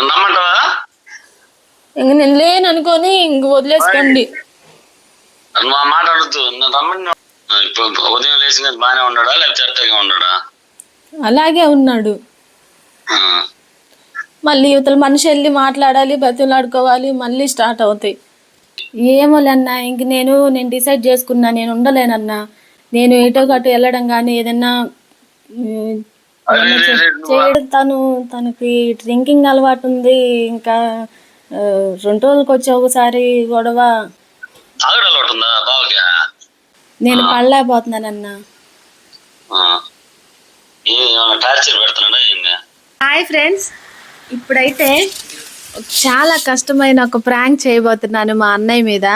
నమ్మంటావా? ఇంక నేను లేను అనుకొని ఇంక వదిలేసుకోండి. మా మాట అడుగుతూ నన్ను రమ్మని ఇప్పుడు ఉదయం లేచిన బాగానే ఉన్నాడా? లేకపోతే ఉన్నాడా? అలాగే ఉన్నాడు. ఆ. మళ్ళీ యువతల మనిషి వెళ్ళి మాట్లాడాలి బతులాడుకోవాలి మళ్ళీ స్టార్ట్ అవుతాయి. ఏమోలేన్నా ఇంక నేను నేను డిసైడ్ చేసుకున్నా నేను ఉండలేనన్నా. నేను ఎటో అటు వెళ్ళడం కానీ ఏదన్నా ఉమ్, చేయడం తను తనకి డ్రింకింగ్ అలవాటు ఉంది. ఇంకా రెండు రోజులకి వచ్చి ఒకసారి గొడవ. నేను పడలేకపోతున్నానన్నా. Hi friends. ఇప్పుడైతే చాలా కష్టమైన ఒక ప్రాంక్ చేయబోతున్నాను మా అన్నయ్య మీద.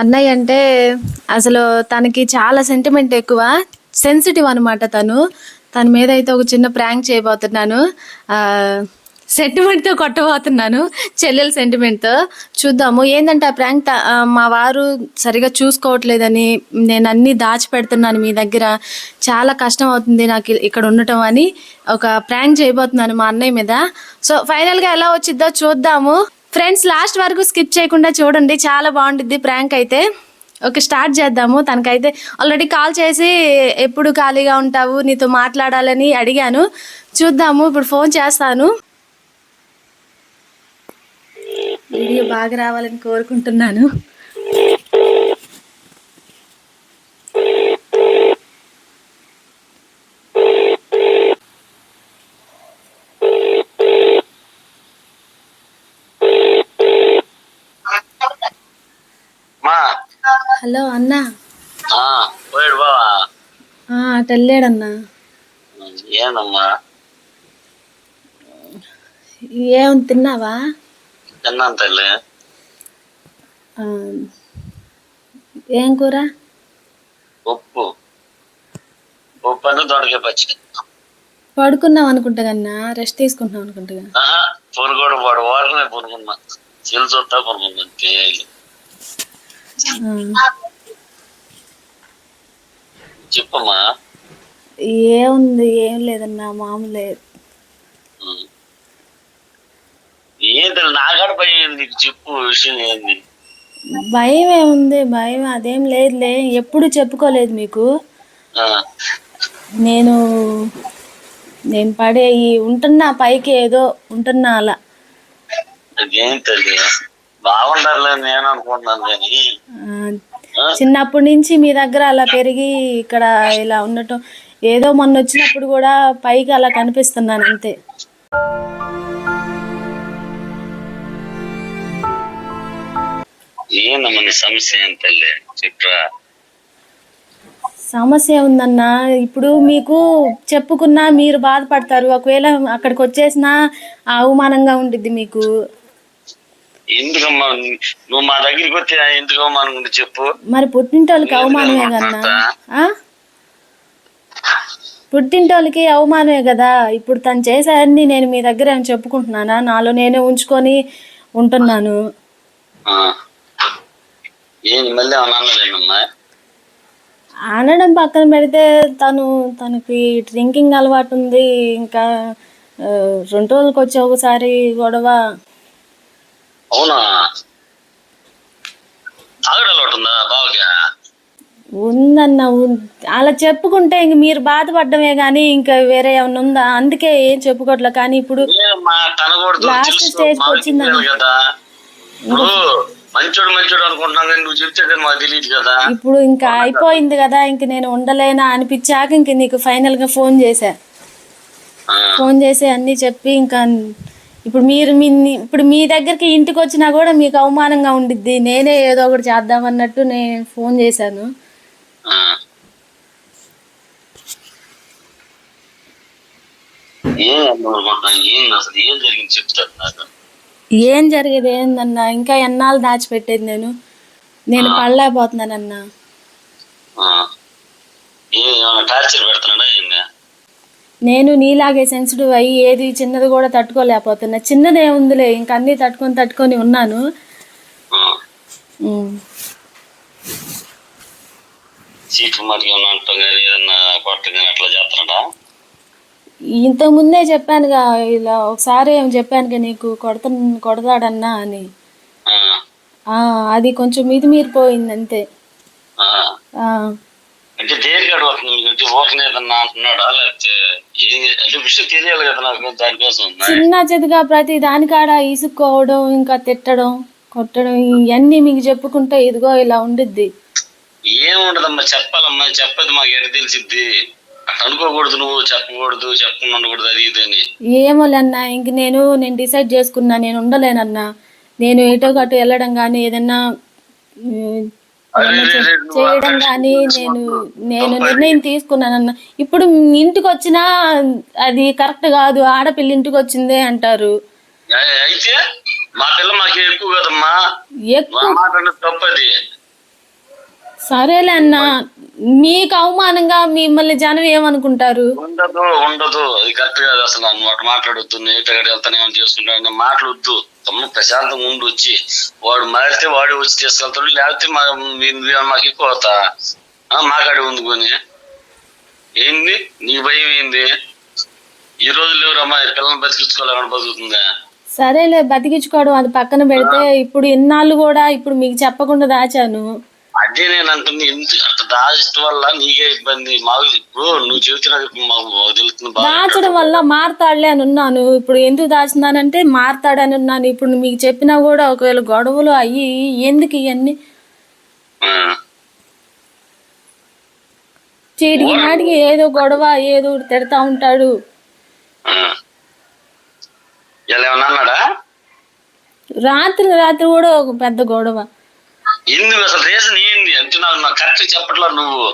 అన్నయ్య అంటే అసలు తనకి చాలా సెంటిమెంట్ ఎక్కువ. సెన్సిటివ్ అనమాట తను. తన మీద అయితే ఒక చిన్న ప్రాంక్ చేయబోతున్నాను. సెంటిమెంట్తో కొట్టబోతున్నాను చెల్లెల సెంటిమెంట్తో చూద్దాము ఏంటంటే ఆ ప్రాంక్ మా వారు సరిగా చూసుకోవట్లేదని నేను అన్నీ దాచిపెడుతున్నాను మీ దగ్గర. చాలా కష్టం అవుతుంది నాకు ఇక్కడ ఉండటం అని ఒక ప్రాంక్ చేయబోతున్నాను మా అన్నయ్య మీద. సో ఫైనల్గా ఎలా వచ్చిద్దో చూద్దాము. ఫ్రెండ్స్ లాస్ట్ వరకు స్కిప్ చేయకుండా చూడండి చాలా బాగుంటుంది ప్రాంక్ అయితే. ఓకే స్టార్ట్ చేద్దాము. తనకైతే ఆల్రెడీ కాల్ చేసి ఎప్పుడు ఖాళీగా ఉంటావు? నీతో మాట్లాడాలని అడిగాను. చూద్దాము ఇప్పుడు ఫోన్ చేస్తాను. వీడియో బాగా రావాలని కోరుకుంటున్నాను. హలో అన్నా. ఆ, పోయాడు బావా. ఆ, అటు వెళ్ళాడన్నా ఏందమ్మా ఏం తిన్నావా? తిన్నాను తల్లి. ఏం కూర? ఉప్పు. ఉప్పు అంటే దొడకే పచ్చి పడుకున్నావు అనుకుంటా కన్నా రెస్ట్ తీసుకుంటున్నావు అనుకుంటా. ఆహా పొనుకోడు వాడు వాడనే పొనుకున్నా చెల్లి చూస్తా పొనుకున్నా చెప్పమ్మా. ఏముంది ఏం లేదన్నా మామూలే. ఉం. ఏంటి నాకాడ భయం ఏంది? నీకు చెప్పు విషయం ఏంది? భయం ఏముంది? భయం అదేం లేదులే. ఎప్పుడు చెప్పుకోలేదు మీకు. నేను నేను పడే ఈ ఉంటున్నా పైకి ఏదో ఉంటున్నా అలా. అదేం నేను అనుకుంటున్నాను కానీ. చిన్నప్పటి నుంచి మీ దగ్గర అలా పెరిగి ఇక్కడ ఇలా ఉండటం ఏదో మొన్న వచ్చినప్పుడు కూడా పైకి అలా కనిపిస్తున్నాను అంతే. ఏందమ్మా సమస్య ఏం తల్లి? చెప్పరా సమస్య ఉందన్నా ఇప్పుడు మీకు చెప్పుకున్నా మీరు బాధపడతారు. ఒకవేళ అక్కడికి వచ్చేసినా అవమానంగా ఉండిద్ది మీకు. ఎందుకమ్మా? నువ్వు మా దగ్గరికి వస్తే ఎందుకు అవమానం చెప్పు. మరి పుట్టింటోళ్ళకి అవమానమే ఆ? పుట్టింటోళ్ళకి అవమానమే కదా? ఇప్పుడు తను చేసేవన్నీ నేను మీ దగ్గర ఏమైనా చెప్పుకుంటున్నానా? నాలో నేనే ఉంచుకొని ఉంటున్నాను. అనడం పక్కన పెడితే తను తనకి డ్రింకింగ్ అలవాటు ఉంది. ఇంకా రెండు రోజులకి వచ్చి ఒకసారి గొడవ అవునా? తాగడం అలవాటు ఉందా బావకి? ఉందన్న అలా చెప్పుకుంటే ఇంక మీరు బాధపడ్డమే కానీ ఇంకా వేరే ఏమన్నా ఉందా? అందుకే ఏం చెప్పుకోవట్లే కానీ ఇప్పుడు కి మాకు వచ్చిందన్న. ఇప్పుడు మంచోడు మంచోడు అనుకుంటున్నాం కానీ నువ్వు చెప్తే కానీ మాకు తెలియదు కదా. ఇప్పుడు ఇంకా అయిపోయింది కదా ఇంక నేను ఉండలేనా అనిపించాక ఇంక నీకు ఫైనల్గా ఫోన్ చేశా. ఆ. ఫోన్ చేసి అన్ని చెప్పి ఇంకా ఇప్పుడు మీరు మీ ఇప్పుడు మీ దగ్గరికి ఇంటికి వచ్చినా కూడా మీకు అవమానంగా ఉండిద్ది. నేనే ఏదో ఒకటి చేద్దామన్నట్టు నేను ఫోన్ చేశాను. ఏం జరిగింది ఏందన్నా? ఇంకా ఎన్నాళ్ళు దాచిపెట్టేది నేను? నేను పడలేకపోతున్నానన్నా. టార్చర్ పెడుతున్నాడా నేను నీలాగే సెన్సిటివ్ అయ్యి ఏది చిన్నది కూడా తట్టుకోలేకపోతున్నా. చిన్నదే ఉందిలే ఇంక అన్నీ తట్టుకొని తట్టుకొని ఉన్నాను. కానీ ఏదన్నా కొట్టం కానీ అట్లా చేస్తున్నాడా? ఇంతకు ముందే చెప్పానుగా ఇలా ఒకసారి ఏం చెప్పానుగా నీకు కొడత కొడతాడన్నా అని. అది కొంచెం మీది మీరిపోయింది అంతే అంటే దేనికి అడగవుతుంది మీకు ఏదన్నా అంటున్నాడా? లేకపోతే ఏం అంటే విషయం తెలియాలి కదా నాకు దానికోసం. చిన్న చితగా ప్రతి దానికాడ ఇసుక్కోవడం ఇంకా తిట్టడం కొట్టడం ఇవన్నీ మీకు చెప్పుకుంటే ఇదిగో ఇలా ఉండిద్ది. ఏముండదమ్మా చెప్పాలమ్మా చెప్పదు మాకు ఎడ తెలిసిద్ది? అనుకోకూడదు నువ్వు చెప్పకూడదు చెప్పకుండా ఉండకూడదు అది ఇది అని. ఏమోలేన్నా ఇంక నేను నేను డిసైడ్ చేసుకున్నా నేను ఉండలేనన్నా. నేను ఎటో గటు వెళ్ళడం కానీ ఏదన్నా చేయడం కానీ నేను నేను నిర్ణయం తీసుకున్నానన్న. ఇప్పుడు ఇంటికి వచ్చినా అది కరెక్ట్ కాదు ఆడపిల్ల ఇంటికి వచ్చిందే అంటారు. అయ్- అయితే మా పిల్ల మాకు ఎక్కువ కదమ్మా. ఎక్కువ తప్పది. సరేలే అన్న మీకు అవమానంగా మిమ్మల్ని జనం ఏమనుకుంటారు? ఉండదు ఉండదు. అది కరెక్ట్ కాదు అసలు. అటు మాట్లాడొద్దు నేను వెళ్తాను ఏమైనా చేసుకుంటాను మాట్లాడొద్దు తమ్ముడు ప్రశాంతంగా ఉండి వచ్చి వాడు మారితే వాడు వచ్చి తీసుకెళ్తాడు లేకపోతే మాకు ఎక్కువ అవుతా. ఆ, మాకాడే ఉంది కొని ఏంది? నీ భయం ఏంది? ఈ రోజులు ఎవరమ్మా ఈ పిల్లల్ని బతికించుకోలేమని బతుకుతుందా? సరేలే బతికించుకోవడం అది పక్కన పెడితే ఇప్పుడు ఇన్నాళ్ళు కూడా ఇప్పుడు మీకు చెప్పకుండా దాచాను. అదే నేను అంటుంది అంత దాచడం వల్ల నీకే ఇబ్బంది. మాకు ఇప్పుడు నువ్వు చెబుతున్నది మాకు తెలుస్తుంది బాగా. దాచడం వల్ల మారతాడులే అని ఉన్నాను. ఇప్పుడు ఎందుకు దాచున్నానంటే మారతాడని ఉన్నాను. ఇప్పుడు మీకు చెప్పినా కూడా ఒకవేళ గొడవలు అయ్యి ఎందుకు ఇవన్నీ. చీటికి నాటికి ఏదో గొడవ ఏదో తిడతా ఉంటాడు. రాత్రి రాత్రి కూడా ఒక పెద్ద గొడవ. ఎందుకు అసలు రీజన్ ఏంది? అంటే నాకు నాకు కరెక్ట్ చెప్పట్లా నువ్వు.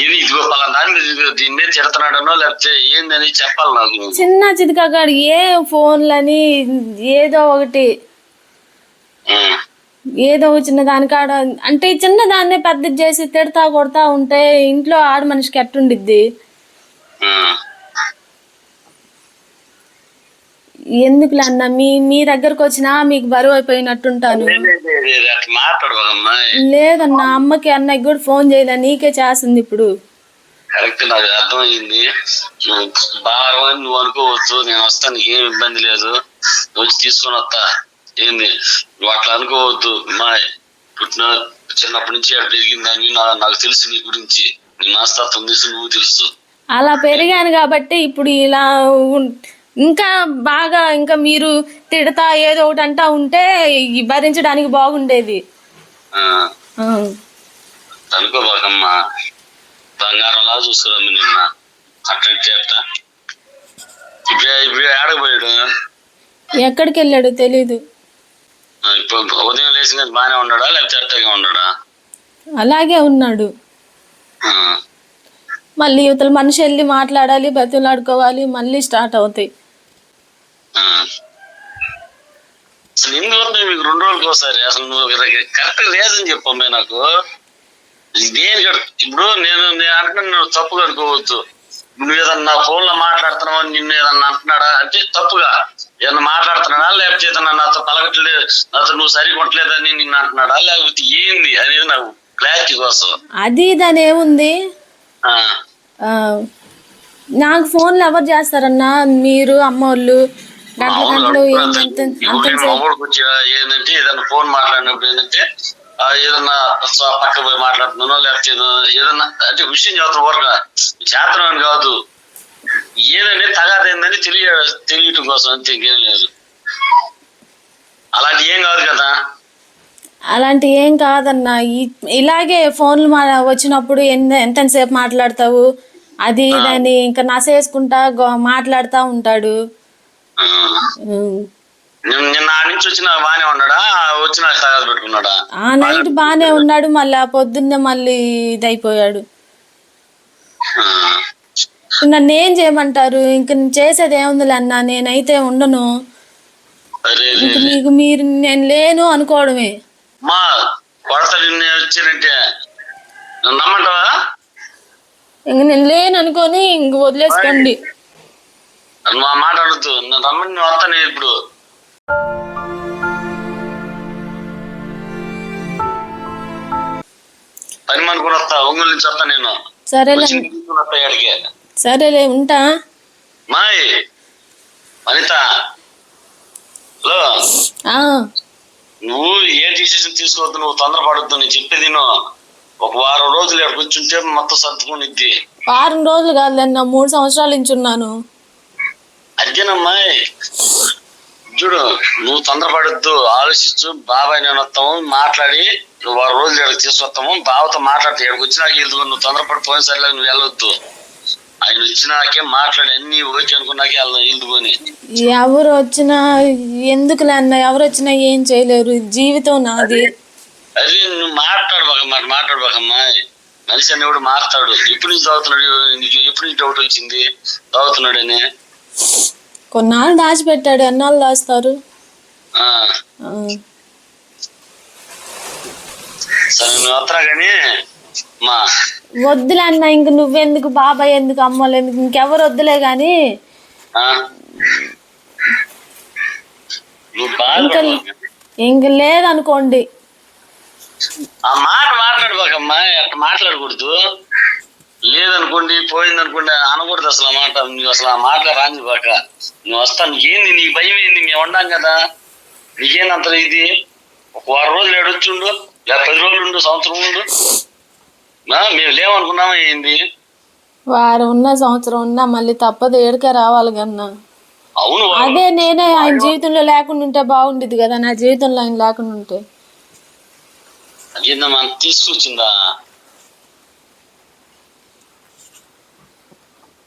ఇది ఇదిగో పలానా దాని మీద ఇదిగో దీని మీద తిడుతున్నాడనో లేకపోతే ఏందని చెప్పాలి నాకు. చిన్న చితకాడు ఏ ఫోన్లని ఏదో ఒకటి. ఏదో చిన్న దానికాడ అంటే చిన్న దాన్నే పెద్దది చేసి తిడతా కొడతా ఉంటే ఇంట్లో ఆడ మనిషికి ఎట్టుండిద్ది ఆ. ఎందుకులే అన్న? మీ మీ దగ్గరకు వచ్చినా మీకు బరువు అయిపోయినట్టుంటాను. లేదన్న అమ్మకి అన్నకి కూడా ఫోన్ చేయలే నీకే చేస్తుంది ఇప్పుడు. కరెక్ట్ నాకు అర్థమైంది. బాగా నువ్వు అనుకోవచ్చు నేను వస్తాను ఏం ఇబ్బంది లేదు. వచ్చి తీసుకొని వస్తా. ఏంది? నువ్వు అట్లా అనుకోవద్దు. మా పుట్టిన చిన్నప్పటి నుంచి పెరిగిందని నాకు తెలుసు నీ గురించి. నీ మనస్తత్వం తెలుసు నువ్వు తెలుసు. అలా పెరిగాను కాబట్టి ఇప్పుడు ఇలా ఇంకా బాగా ఇంకా మీరు తిడతా ఏదో ఒకటి అంటా ఉంటే భరించడానికి బాగుండేది. అనుకోబాకమ్మా బంగారంలా చూసుకురమ్మ నిన్న. అట్లా అట్లా ఇప్పుడు ఇప్పుడు ఆడకపోయాడు ఎక్కడికి వెళ్ళాడో తెలీదు. ఇప్పుడు ఉదయం లేచిన బాగానే ఉన్నాడా? లేకపోతే అట్టగా ఉన్నాడా? అలాగే ఉన్నాడు. మళ్ళీ ఇవతల మనిషి వెళ్ళి మాట్లాడాలి బతులాడుకోవాలి మళ్ళీ స్టార్ట్ అవుతాయి. అసలు వస్తాయి మీకు రెండు రోజులకి ఒకసారి అసలు నువ్వు కరెక్ట్ రీజన్ చెప్పమ్మే నాకు. దేనికి ఇప్పుడు నేను నేను అంటున్నాను నువ్వు తప్పుగా అనుకోవద్దు. నువ్వు ఏదన్నా ఫోన్లో మాట్లాడుతున్నావు నిన్ను ఏదన్నా అంటున్నాడా అంటే తప్పుగా. ఏదన్నా మాట్లాడుతున్నాడా లేకపోతే ఏదన్నా నాతో పలకట్లేదు నాతో నువ్వు సరికొట్టలేదని నిన్ను అంటున్నాడా లేకపోతే ఏంది అనేది నాకు క్లారిటీ కోసం. అది దాని ఏముంది? నాకు ఫోన్లు ఎవరు చేస్తారన్నా? మీరు అమ్మోళ్ళు గంటల ఏంటంటే ఏదన్నా ఫోన్ మాట్లాడినప్పుడు ఏంటంటే ఏదన్నా పక్క పోయి మాట్లాడుతున్నానో లేకపోతే ఏదో- ఏదన్నా అంటే విషయం చెప్తాను వరకు చేతనం అని కాదు ఏదంటే తగాదేందని తెలియ తెలియటం కోసం అంతే ఇంకేం లేదు. అలాంటి ఏం కాదు కదా. అలాంటి ఏం కాదన్నా. ఇలాగే ఫోన్లు మా వచ్చినప్పుడు ఎంత ఎంతసేపు మాట్లాడతావు? అది దాన్ని ఇంకా నసేసుకుంటా మాట్లాడుతూ ఉంటాడు. నిన్న ఆ నుంచి వచ్చిన బానే ఉన్నాడా? వచ్చిన తగాదు పెట్టుకున్నాడా? ఆ నైట్ బాగానే ఉన్నాడు మళ్ళీ ఆ పొద్దున్నే మళ్ళీ ఇదైపోయాడు. నన్ను ఏం చేయమంటారు? ఇంక చేసేది ఏముందిలే అన్న నేనైతే ఉండను. ఇంక మీకు మీరు నేను లేను అనుకోవడమే. మా నమ్మంటావా? ఇంక నేను లేను అనుకొని ఇంక వదిలేసుకోండి. ఆ మాట అడుగుతూ రమ్మని వస్తాను ఇప్పుడు. పని మనుకుని వస్తా ఒంగోలు నుంచి వస్తా నేను. సరేలే. సరేలే ఉంటా. మాయ్ అనిత హలో. ఆ, నువ్వు ఏ డిసిషన్ తీసుకోవద్దు నువ్వు తొందరపడద్దు నేను చెప్పేది. ఒక వారం రోజులు ఇక్కడ కూర్చుంటే మొత్తం సర్దుకునిద్ది. వారం రోజులు కాదులేండి నా మూడు సంవత్సరాల నుంచి ఉన్నాను. అర్జునమ్మా చూడు నువ్వు తొందరపడద్దు ఆలోచించు బాబాయ్ నేను వస్తాము మాట్లాడి నువ్వు వారం రోజులు ఇక్కడికి తీసుకొస్తాము బావతో మాట్లాడితే ఇక్కడికి వచ్చినాక వెళ్తూ నువ్వు తొందరపడి పోయినసరిలా నువ్వు వెళ్ళొద్దు. ఆయన వచ్చినాకే మాట్లాడి అన్ని ఓకే అనుకున్నాకే వెళ్దాం వెళ్తుకొని ఎవరు వచ్చినా ఎందుకులే అన్న ఎవరు వచ్చినా ఏం చేయలేరు జీవితం నాది. అదే నువ్వు మాట్లాడబాక మాట మాట్లాడబాకమ్మా మనిషి అనేవాడు మారుతాడు. ఎప్పుడు నుంచి చదువుతున్నాడు ఎప్పుడు నుంచి డౌట్ వచ్చింది? చదువుతున్నాడని కొన్నాళ్ళు దాచిపెట్టాడు ఎన్నాళ్ళు దాస్తారు? వద్దులే అన్న ఇంక నువ్వెందుకు బాబాయ్ ఎందుకు అమ్మలు ఎందుకు ఇంకెవరు వద్దులే గాని. ఇంక లేదనుకోండి. ఆ మాట మాట్లాడబాకమ్మా అట్లా మాట్లాడకూడదు. లేదనుకోండి పోయిందనుకోండి అనకూడదు అసలు ఆ మాట. నువ్వు అసలు ఆ మాటలు రానివ్వక నువ్వు వస్తా నీకేంది నీకు భయం ఏంది? మేము ఉన్నాం కదా. నీకేంది అంత ఇది? ఒక వారం రోజులు ఏడొచ్చుండు లేదా పది రోజులు ఉండు సంవత్సరం ఉండు. మేము లేవనుకున్నామా ఏంది? వారు ఉన్న సంవత్సరం ఉన్నా మళ్ళీ తప్పదు ఏడుకే రావాలి కన్నా. అవును. అదే నేనే ఆయన జీవితంలో లేకుండా ఉంటే బాగుండేది కదా నా జీవితంలో ఆయన లేకుండా ఉంటే. అదేందా మనం తీసుకొచ్చిందా?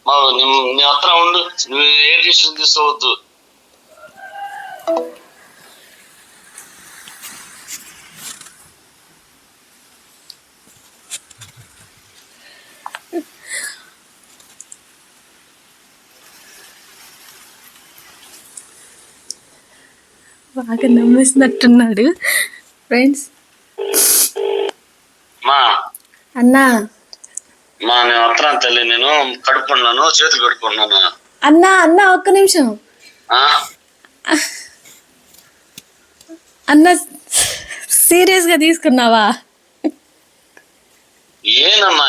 మా నీ- నీ అత్ర ఉండు. నువ్వు ఏ డిసిషన్ తీసుకోవద్దు. బాగా నమ్మేసినట్టున్నాడు. ఫ్రెండ్స్ మా. అన్నా. మా నేను వస్తున్నాను తల్లి నేను చేతులు కడుక్కున్నాను అన్నా అన్నా ఒక్క నిమిషం? అన్న సీరియస్గా తీసుకున్నావా? ఏందమ్మా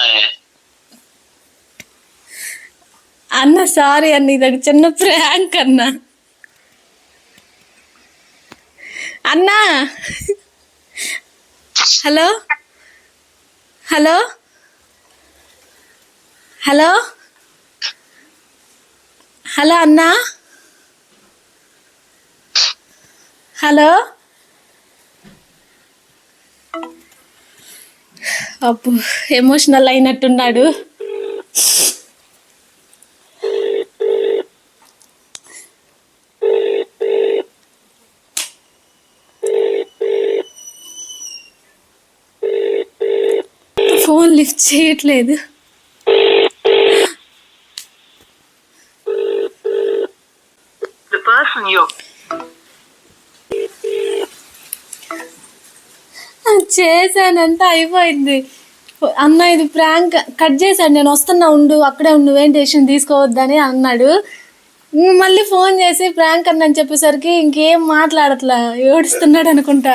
అన్న సారీ అన్న ఇది చిన్న ప్రాంక్ అన్న. అన్నా! హలో? హలో? హలో? హలో అన్నా? హలో? అప్పు ఎమోషనల్ అయినట్టున్నాడు. ఫోన్ లిఫ్ట్ చేయట్లేదు. చేశానంటే అయిపోయింది. అన్న ఇది ప్రాంక్ కట్ చేశాడు. నేను వస్తున్నా ఉండు అక్కడే ఉండు నువ్వేం డెసిషన్ తీసుకోవద్దని అన్నాడు. మళ్ళీ ఫోన్ చేసి ప్రాంక్ అన్న అని చెప్పేసరికి ఇంకేం మాట్లాడట్లా? ఏడుస్తున్నాడు అనుకుంటా.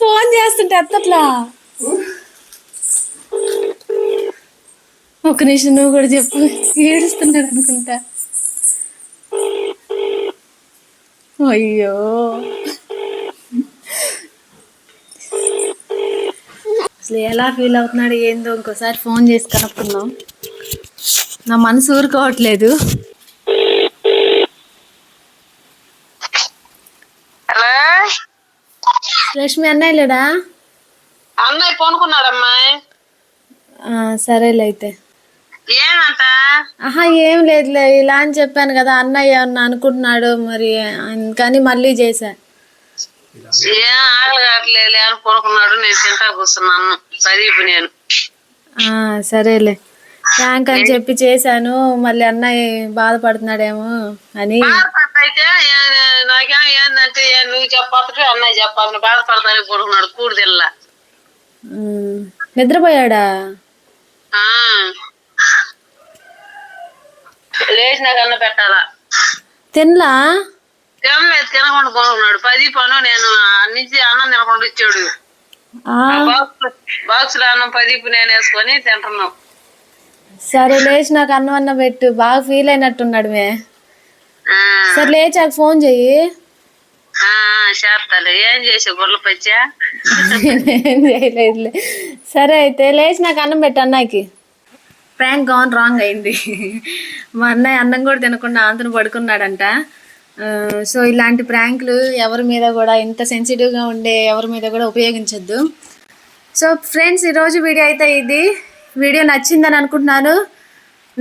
ఫోన్ చేస్తుంటే ఎత్తట్లా? ఒక నిమిషం నువ్వు కూడా చెప్పు. ఏడుస్తున్నాడు అనుకుంటా. అయ్యో. అసలు ఎలా ఫీల్ అవుతున్నాడు ఏందో ఇంకోసారి ఫోన్ చేసి కనుక్కుందాం. నా మనసు ఊరుకోవట్లేదు. హలో? రష్మి అన్నయ్య లేడా? అన్నయ్య పనుకున్నాడమ్మాయి ఆ, సరేలే అయితే. ఆహా ఏం లేదులే. ఇలా అని చెప్పాను కదా అన్నయ్య ఏమన్నా అనుకుంటున్నాడు మరి అన్- కానీ మళ్ళీ చేశా. ఏం ఆకలి కావట్లేదు అని పనుకున్నాడు నేను తింటా కూర్చున్నాను. సరీపు నేను. ఆ, సరేలే. ర్యాంక్ అని చెప్పి చేశాను. మళ్ళీ అన్నయ్య బాధపడుతున్నాడేమో అని. నాకేం ఏందంటే నువ్వు చెప్పాలి అన్నయ్య చెప్పాలి బాధపడతానే పడుకున్నాడు కూడిదిల్ల ఉమ్, నిద్రపోయాడా? లేచినాక అన్న పెట్టాలా? తినలా? తినలేదు తినకుండా పనుకున్నాడు పది పను నేను నుంచి అన్నం తినకుండా ఇచ్చాడు. బాక్స్లో అన్నం పది నేను వేసుకొని తింటున్నాం. సరే లేచి నాకు అన్నం అన్న పెట్టు. బాగా ఫీల్ అయినట్టున్నాడు మే. సరే లేచాక ఫోన్ చెయ్యి. ఆ, చేస్తాలే. ఏం చేసే గుర్ల పచ్చా? సరే అయితే లేచి నాకు అన్నం పెట్టు అన్నయ్యకి ప్రాంక్ గాన్ రాంగ్ అయింది. మా అన్నయ్య అన్నం కూడా తినకుండా ఆంతను పడుకున్నాడంట. సో ఇలాంటి ప్రాంక్లు ఎవరి మీద కూడా ఇంత సెన్సిటివ్గా ఉండే ఎవరి మీద కూడా ఉపయోగించొద్దు. సో ఫ్రెండ్స్ ఈరోజు వీడియో అయితే ఇది. వీడియో నచ్చిందని అనుకుంటున్నాను.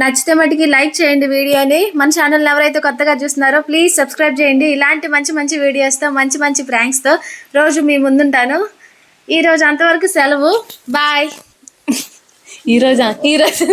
నచ్చితే మటుకి లైక్ చేయండి వీడియోని. మన ఛానల్ ఎవరైతే కొత్తగా చూస్తున్నారో ప్లీజ్ సబ్స్క్రైబ్ చేయండి. ఇలాంటి మంచి మంచి వీడియోస్తో మంచి మంచి ప్రాంక్స్తో రోజు మీ ముందుంటాను. ఈరోజు అంతవరకు సెలవు. బాయ్ ఈ ఈరోజు ఈ రోజు